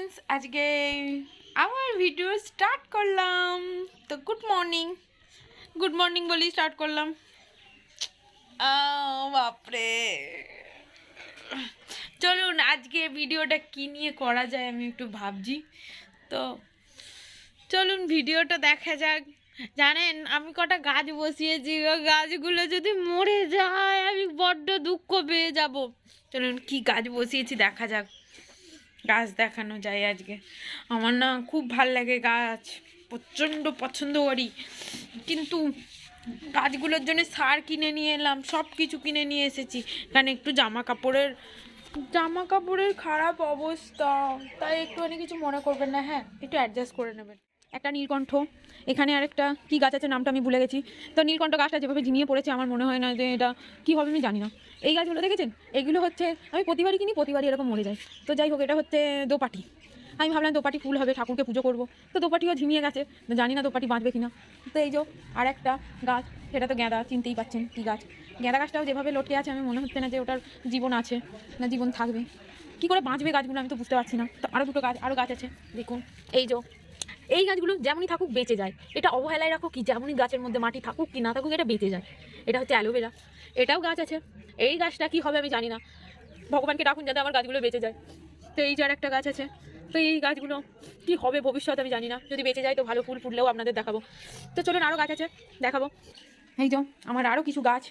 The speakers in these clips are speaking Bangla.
ফ্রেন্ডস আজকে আমার ভিডিও স্টার্ট করলাম। তো গুড মর্নিং গুড মর্নিং বলি স্টার্ট করলাম। বাপরে। চলুন, আজকে ভিডিওটা কি নিয়ে করা যায় আমি একটু ভাবছি। তো চলুন ভিডিওটা দেখা যাক। জানেন, আমি কটা গাছ বসিয়েছি। গাছগুলো যদি মরে যায়, আমি বড্ড দুঃখ পেয়ে যাব। চলুন, কি গাছ বসিয়েছি দেখা যাক। গাছ দেখানো যায় আজকে। আমার না খুব ভালো লাগে গাছ, প্রচণ্ড পছন্দ করি। কিন্তু গাছগুলোর জন্য সার কিনে নিয়ে এলাম সব কিছু কিনে নিয়ে এসেছি। কারণ একটু জামা কাপড়ের জামা কাপড়ের খারাপ অবস্থা। তাই একটুখানি কিছু মনে করবেন না হ্যাঁ? একটু অ্যাডজাস্ট করে নেবেন। একটা নীলকণ্ঠ। এখানে আরেকটা কি গাছ আছে নামটা আমি ভুলে গেছি। তো নীলকণ্ঠ গাছটা যেভাবে ঝিমিয়ে পড়েছে, আমার মনে হয় না যে এটা কী হবে আমি জানি না। এই গাছগুলো দেখেছেন? এগুলো হচ্ছে, আমি প্রতিবারই কিনি, প্রতিবারই এরকম মরে যায়। তো যাই হোক, এটা হচ্ছে দোপাটি। আমি ভাবলাম দোপাটি ফুল হবে, ঠাকুরকে পুজো করব। তো দোপাটিও ঝিমিয়ে গেছে জানি না দোপাটি বাঁচবে কিনা। তো এই যে আর একটা গাছ, সেটা তো গাঁদা, চিনতেই পাচ্ছেন কী গাছ। গাঁদা গাছটাও যেভাবে লটকে আছে, আমি মনে হচ্ছে না যে ওটার জীবন আছে, না জীবন থাকবে। কী করে বাঁচবে গাছগুলো আমি তো বুঝতে পারছি না। তো আরও দুটো গাছ আরও গাছ আছে, দেখুন। এই যে এই গাছগুলো যেমনই থাকুক বেঁচে যায়। এটা অবহেলায় রাখো কি, যেমনই গাছের মধ্যে মাটি থাকুক কি না থাকুক, এটা বেঁচে যায়। এটা হচ্ছে অ্যালোভেরা এটাও গাছ আছে। এই গাছটা কি হবে আমি জানি না। ভগবানকে ডাকুন যাতে আমার গাছগুলো বেঁচে যায়। তো এই যার একটা গাছ আছে। তো এই গাছগুলো কি হবে ভবিষ্যৎ আমি জানি না। যদি বেঁচে যায় তো ভালো ফুল ফুটলেও আপনাদের দেখাবো। তো চলুন আরও গাছ আছে, দেখাবো। এই যে, আমার আরও কিছু গাছ।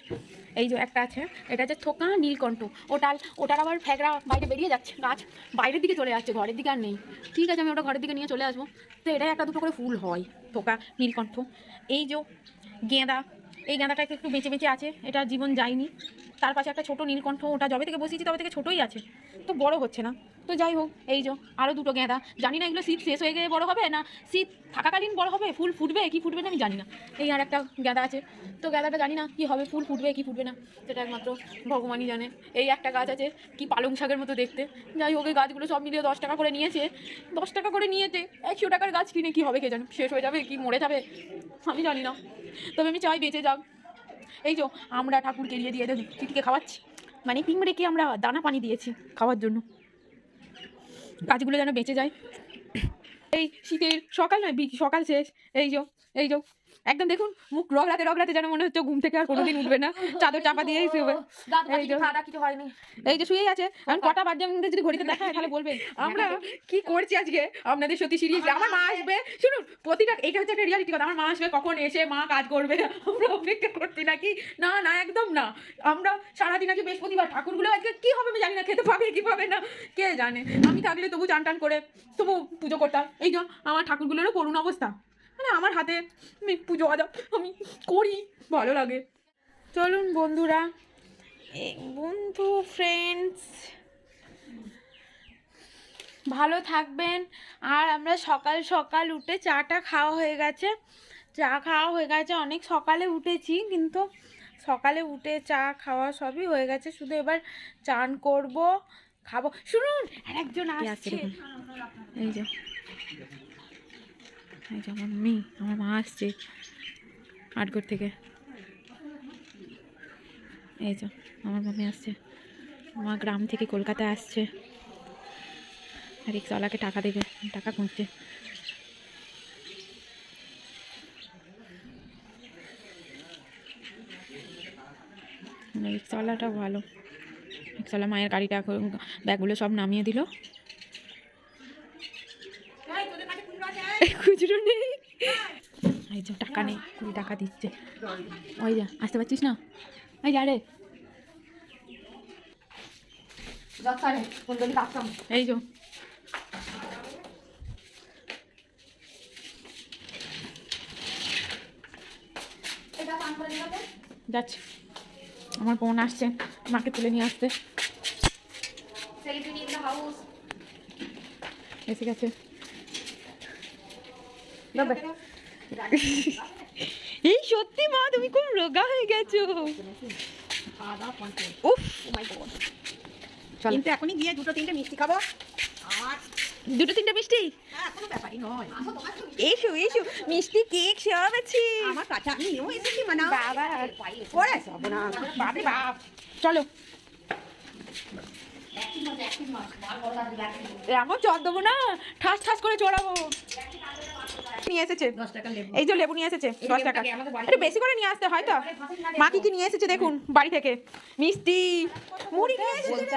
এই যে একটা আছে, এটা হচ্ছে থোকা নীলকণ্ঠ। ওটার ওটার আবার ফ্যাকরা বাইরে বেরিয়ে যাচ্ছে, গাছ বাইরের দিকে চলে যাচ্ছে, ঘরের দিকে আর নেই। ঠিক আছে, আমি ওটা ঘরের দিকে নিয়ে চলে আসব। তো এটাই একটা দুটো করে ফুল হয়, থোকা নীলকণ্ঠ। এই যে, গেঁদা, এই গাঁদাটা একটু বেঁচে বেঁচে আছে, এটা জীবন যায়নি। তার পাশে একটা ছোট নীলকণ্ঠ ওটা যবে থেকে বসিয়েছি তবে থেকে ছোটোই আছে। তো বড় হচ্ছে না। তো যাই হোক, এই যে আরও দুটো গেঁদা। জানি না এগুলো শীত শেষ হয়ে গেলে বড় হবে না? শীত থাকাকালীন বড় হবে? ফুল ফুটবে? কি ফুটবে না আমি জানি না। এই আর একটা গাঁদা আছে। তো গাঁদাটা জানি না কি হবে? ফুল ফুটবে, কি ফুটবে না? সেটা একমাত্র ভগবানই জানে। এই একটা গাছ আছে, কি পালং শাকের মতো দেখতে। যাই হোক, এই গাছগুলো সব মিলিয়ে দশ টাকা করে নিয়েছে। দশ টাকা করে নিয়েছে একশো টাকার গাছ কিনে কি হবে কে জানে? শেষ হয়ে যাবে, কি মরে যাবে? আমি জানি না। তবে আমি চাই বেঁচে যাক। এই যে আমরা ঠাকুরকে দিয়ে দিয়ে চিঠিকে খাওয়াচ্ছি। মানে পিঁমড়েকে আমরা দানা পানি দিয়েছি খাওয়ার জন্য? গাছগুলো যেন বেঁচে যায়। এই শীতের সকাল নয় সকাল শেষ। এই যে এই যে একদম দেখুন মুখ রগড়াতে রগড়াতে যেন মনে হচ্ছে ঘুম থেকে আর কোনোদিন উঠবে না। চাদর চাপা দিয়েই শুবে। এই যে। এই যে শুয়েই আছে। এখন কটা বাজে আমাদের যদি ঘড়িতে দেখায় তাহলে বলবেন। আমরা কি করছি আজকে? আপনাদের সত্যি সিরিয়াস আমার মা আসবে। শুনুন প্রতিটা এটা হচ্ছে একটা রিয়ালিটি কথা। আমার মা আসবে কখন এসে মা কাজ করবে? আমরা অপেক্ষা করছি নাকি? না না একদম না। আমরা সারাদিন আজকে বৃহস্পতিবার। ঠাকুরগুলো আজকে কি হবে আমি জানি না। খেতে পাবে কি পাবে না। কে জানে? আমি থাকলে তবু চান টান করে তবু পুজো করতাম। এই যে আমার ঠাকুরগুলোরও করুণ অবস্থা। মানে আমার হাতে পুজো আজা আমি করি ভালো লাগে। চলুন বন্ধুরা বন্ধু ফ্রেন্ডস ভালো থাকবেন। আর আমরা সকাল সকাল উঠে চাটা খাওয়া হয়ে গেছে। চা খাওয়া হয়ে গেছে অনেক সকালে উঠেছি কিন্তু সকালে উঠে চা খাওয়া সবই হয়ে গেছে। শুধু এবার চান করব খাব। শুনুন আর একজন আসছে। এই যে। এই যে আমার মেয়ে, আমার মা আসছে আটগড় থেকে। এই যে আমার মামি আসছে। মা গ্রাম থেকে কলকাতায় আসছে। রিক্সাওয়ালাকে টাকা দেবে, টাকা খুঁজছে। রিক্সাওয়ালাটা ভালো। রিক্সাওয়ালা মায়ের গাড়িটা ব্যাগগুলো সব নামিয়ে দিল। খুচরো নেই। এই যে টাকা নেই কুড়ি টাকা দিচ্ছে। ওই যা আসতে পারছিস না? এই যা রে। এই যে। যাচ্ছে। আমার বোন আসছে মাকে তুলে নিয়ে আসতে। এসে গেছে। এই সত্যি মা তুমি খুব রোগা হয়ে গেছো। উফ গড চল। কিন্তু এখনই গিয়ে দুটো তিনটে মিষ্টি খাব। আর দুটো তিনটে মিষ্টি? এসো এসো মিষ্টি কেক সব আছে আমার কাছে আমি নিয়েও এসেছি মানে বাবা। ওরে সব না বাপরে বাপ চলো। এমন চর দেবো না। ঠাস ঠাস করে চড়াবো। নিয়ে এসেছে এই যে লেবু নিয়ে এসেছে দশ টাকা। একটু বেশি করে নিয়ে আসতে হয় তো। মা কি কি নিয়ে এসেছে দেখুন বাড়ি থেকে। মিষ্টি। মুড়ি নিয়ে এসেছে।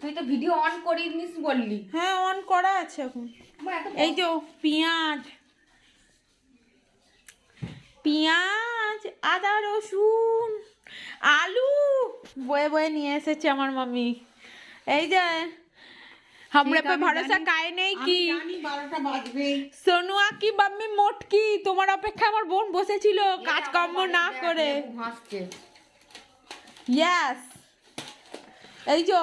তুই তো ভিডিও অন করিস বললি। হ্যাঁ অন করা আছে এখন। এই যে পেঁয়াজ। পেঁয়াজ আদা রসুন আলু। বয়ে বয়ে নিয়ে এসেছে আমার মামি। এই যে আমরা পে ভরসা। কায় নেই কি সোনুয়া কি বাম্মি মোটকি তোমার অপেক্ষা আমার বোন বসেছিল কাজকর্ম না করে ইয়াস এই যে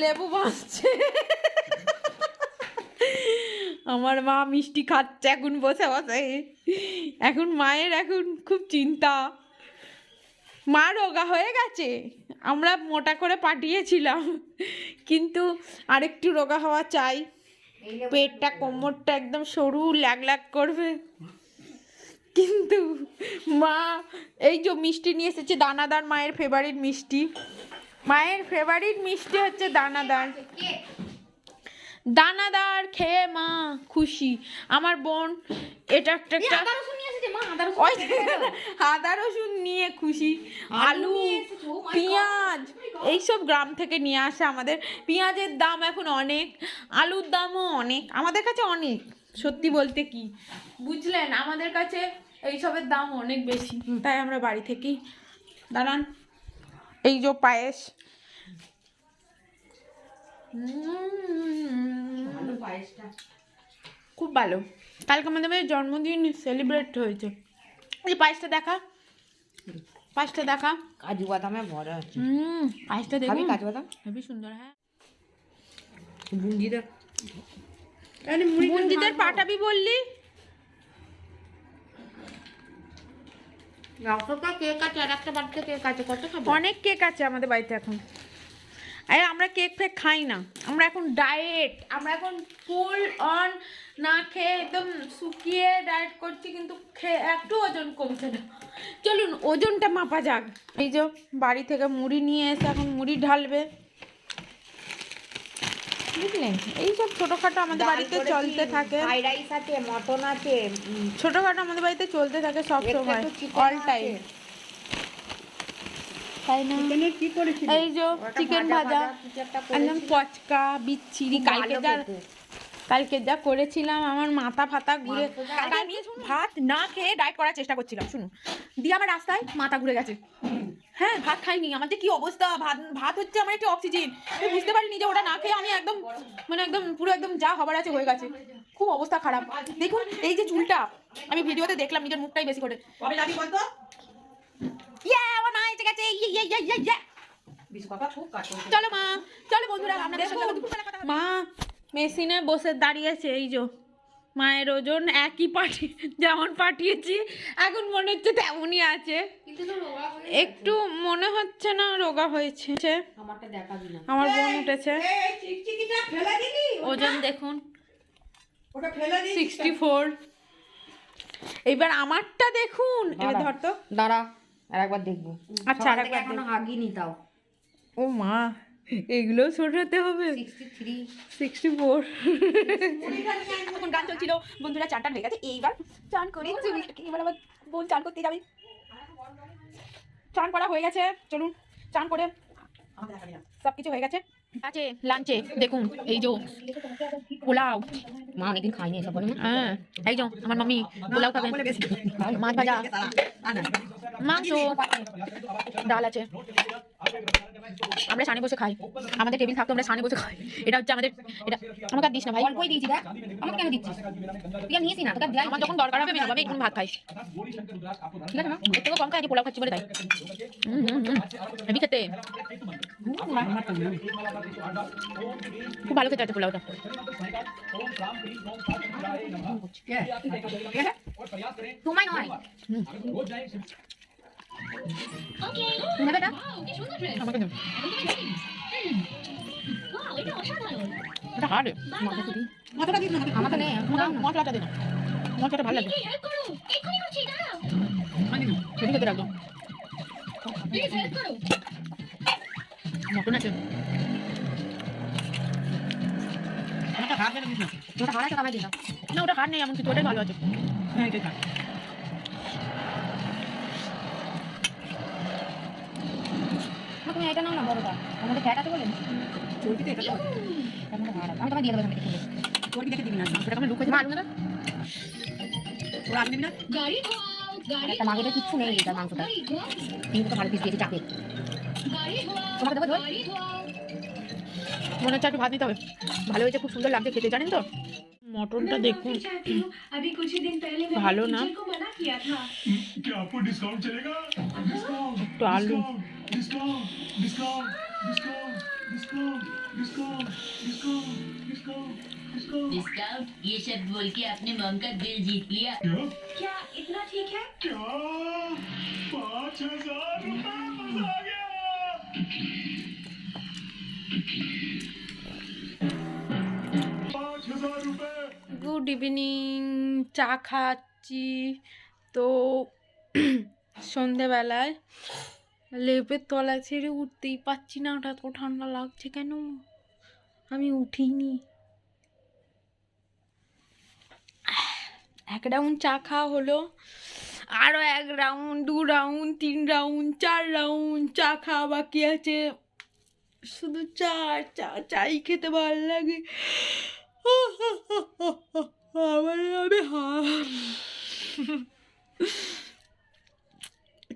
লেবু ভাসছে আমার মা মিষ্টি খাচ্ছে এখন বসে বসে। এখন মায়ের এখন খুব চিন্তা। মা রোগা হয়ে গেছে। আমরা মোটা করে পাঠিয়েছিলাম। কিন্তু আরেকটু রোগা হওয়া চাই। পেটটা কোমরটা একদম সরু ল্যাগ ল্যাগ করবে। কিন্তু মা এই যে মিষ্টি নিয়ে এসেছে দানাদার মায়ের ফেভারিট মিষ্টি। মায়ের ফেভারিট মিষ্টি হচ্ছে দানাদার। দানাদার খেয়ে মা খুশি। আমার বোন এটা একটা ওই আদা রসুন নিয়ে খুশি আলু oh পেঁয়াজ এইসব গ্রাম থেকে নিয়ে আসে আমাদের। পেঁয়াজের দাম এখন অনেক আলুর দামও অনেক আমাদের কাছে অনেক সত্যি বলতে কি? বুঝলেন আমাদের কাছে এইসবের দাম অনেক বেশি। তাই আমরা বাড়ি থেকেই দাঁড়ান এই যে পায়েস। পায়েসটা। খুব ভালো। কালকে আমাদের জন্মদিন সেলিব্রেট হয়েছে। এই পায়েসটা দেখা। পায়েসটা দেখা। কাজু বাদামে ভরা আছে। হুম পায়েসটা দেখুন। কাজু বাদাম? হেবি সুন্দর হ্যাঁ। বুন্দিটা বঞ্জিতের পাঠাবি বললি? কেক আছে আর একটা বাড়িতে কেক আছে কত অনেক কেক আছে আমাদের বাড়িতে এখন। আরে আমরা কেক ফেক খাই না। আমরা এখন ডায়েট আমরা এখন ফুল অন না খেয়ে একদম শুকিয়ে ডায়েট করছি কিন্তু খেয়ে একটু ওজন কমছে না। চলুন ওজনটা মাপা যাক। এই যে বাড়ি থেকে মুড়ি নিয়ে এসে এখন মুড়ি ঢালবে। বুঝলেন এইসব ছোটোখাটো আমাদের বাড়িতে চলতে থাকে। ফ্রাইড রাইস আছে মটন আছে ছোটোখাটো আমাদের বাড়িতে চলতে থাকে সব সময় অল টাইম তাই না। এই যে চিকেন ভাজা একদম পচকা বিচ্ছিরি কালকে যা কালকে যা করেছিলাম আমার মাথা ফাতা ঘুরে আমি ভাত না খেয়ে ডায়েট করার চেষ্টা করছিলাম শুনুন। দিয়ে আমার রাস্তায় মাথা ঘুরে গেছে। হ্যাঁ ভাত খাইনি। আমার যে কি অবস্থা? ভাত ভাত হচ্ছে আমার একটু অক্সিজেন আমি বুঝতে পারিনি যে ওটা না খেয়ে আমি একদম মানে একদম পুরো একদম যা হবার আছে হয়ে গেছে। খুব অবস্থা খারাপ। দেখুন এই যে চুলটা আমি ভিডিওতে দেখলাম নিজের মুখটাই বেশি করে। ইয়ে গেছে ইয়ে ইয়ে ইয়ে ইয়ে ইয়ে করছে। চলো মা চলো বন্ধুরা আপনাদের সাথে। মা মেশিনে বসে দাঁড়িয়েছে এই যে মায়ের ওজন একই পাঠি যেমন পাঠিয়েছি এখন মনে হচ্ছে তেমনই আছে। একটু মনে হচ্ছে না রোগা হয়েছে। আমারটা দেখাবি না। আমার বোন উঠেছে। এই, এই চিকচিকিটা ফেলে দিলি ওজন দেখুন। ওটা ফেলে দিলি সিক্সটি ফোর। এইবার আমারটা দেখুন। ধর তো। দাঁড়া। আর একবার দেখব। আচ্ছা, আর একবার এখনও হাগিনি তাও। ও মা এগুলো শোনাতে হবে? সিক্সটি থ্রি সিক্সটি ফোর এখন গান চলছিল বন্ধুরা চানটা হয়ে গেছে এইবার চান করে এবার আবার বোন চান করতে যাবে। চান করা হয়ে গেছে চলুন চান করে। সব কিছু হয়ে গেছে। আছে লাঞ্চে দেখুন এই যে পোলাও। মা অনেকদিন খাইনি এসব বলে হ্যাঁ এই যে আমার মাম্মি পোলাও খাবে। মাছ ভাজা। মাংস ডাল আছে। আমরা সামনে বসে খাই। আমাদের টেবিল থাকতো আমরা সামনে বসে খাই। এটা হচ্ছে আমাদের এটা আমাকে আর দিস না ভাই। অল্পই দিয়েছি দেখ। আমাকে কেন দিচ্ছিস? তুই আর নিয়েছি না তোকে দেয় আমার যখন দরকার হবে আমি আমি একটু ভাত খাই। ঠিক আছে মা? এর থেকেও কম খাই পোলাও খাচ্ছি বলে তাই। হুম হুম হুম। হেবি খেতে। খুব ভালো খেতে আছে পোলাওটা? তোমায় নয়। নেবে না আমাকে দেবে। এটা হার্ড। মাথাটা দিই মাথাটা দিই না আমাকে নে মশলাটা দিই না মশলাটা ভালো লাগে। খেতে খেতে রাখো মটন আছে। ওটা হার নেই এমন কিছু ওটাই ভালো আছে। হ্যাঁ এটাই তুমি এটা নাও না বড়টা আমাদের ফ্যাট আছে বলেন তো না ওরা একটা কিচ্ছু মাংসটা কিন্তু মনে হচ্ছে একটু ভাত নিতে হবে ভালো হয়েছে খুব সুন্দর লাগছে খেতে জানেন তো মটনটা দেখুন ভালো না তো আলু ये शब्द बोल के अपने मम का बिल जीत लिया। गुड इवनिंग चा खाची। तो सन्धे बल्ला লেপের তলা ছেড়ে উঠতেই পাচ্ছি না। ওটা তো ঠান্ডা লাগছে কেন? আমি উঠিনি। এক রাউন্ড চা খাওয়া হলো। আরও এক রাউন্ড দু রাউন্ড তিন রাউন্ড চার রাউন্ড চা খাওয়া বাকি আছে। শুধু চা চা, চাই খেতে ভালো লাগে। আমার আমি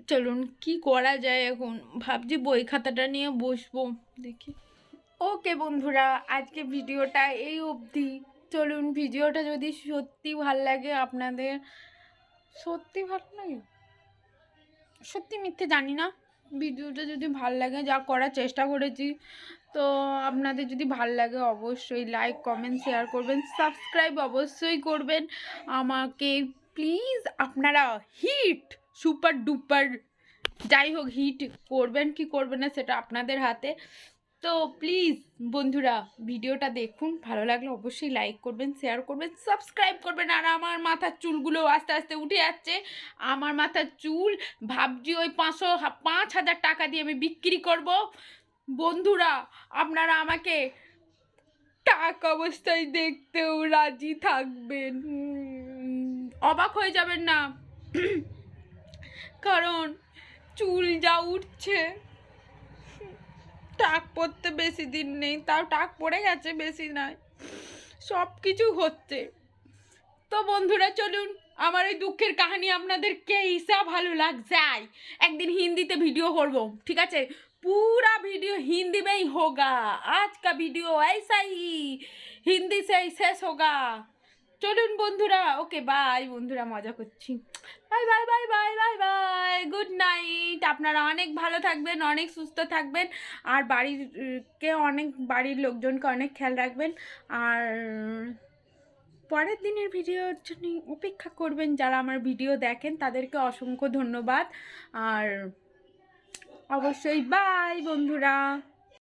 চলুন কি করা যায় এখন? ভাবছি বই খাতাটা নিয়ে বসবো, দেখি। ওকে বন্ধুরা, আজকে ভিডিওটা এই অবধি। চলুন ভিডিওটা যদি সত্যি ভালো লাগে আপনাদের, সত্যি ভালো লাগে সত্যি মিথ্যে জানি না। ভিডিওটা যদি ভালো লাগে, যা করার চেষ্টা করেছি, তো আপনাদের যদি ভালো লাগে অবশ্যই লাইক কমেন্ট শেয়ার করবেন সাবস্ক্রাইব অবশ্যই করবেন। আমাকে প্লিজ আপনারা হিট সুপার ডুপার, যাই হোক, হিট করবেন কি করবেন না সেটা আপনাদের হাতে। তো প্লিজ বন্ধুরা, ভিডিওটা দেখুন, ভালো লাগলে অবশ্যই লাইক করবেন শেয়ার করবেন সাবস্ক্রাইব করবেন। আর আমার মাথার চুলগুলো আস্তে আস্তে উঠে যাচ্ছে। আমার মাথার চুল, ভাবছি ওই পাঁচশো, পাঁচ হাজার টাকা দিয়ে আমি বিক্রি করব। বন্ধুরা, আপনারা আমাকে টাক অবস্থায় দেখতেও রাজি থাকবেন। অবাক হয়ে যাবেন না? কারণ চুল যা উঠছে টাক পড়তে বেশি দিন নেই তাও টাক পড়ে গেছে বেশি নয় সব কিছু হচ্ছে তো বন্ধুরা চলুন আমার এই দুঃখের কাহিনী আপনাদেরকে ঈসা ভালো লাগ যায় একদিন হিন্দিতে ভিডিও করব ঠিক আছে पूरा वीडियो हिंदी में ही होगा आज का वीडियो ऐसा ही হিন্দি से ही শেষ होगा চলুন বন্ধুরা, ওকে বাই বন্ধুরা মজা করছি। Bye bye bye bye bye bye good night আপনারা অনেক ভালো থাকবেন, অনেক সুস্থ থাকবেন, আর বাড়ির কে অনেক, বাড়ির লোকজনকে অনেক খেয়াল রাখবেন। আর পরের দিনের ভিডিওর জন্য অপেক্ষা করবেন, যারা আমার ভিডিও দেখেন, তাদেরকে অসংখ্য ধন্যবাদ। আর অবশ্যই বাই বন্ধুরা।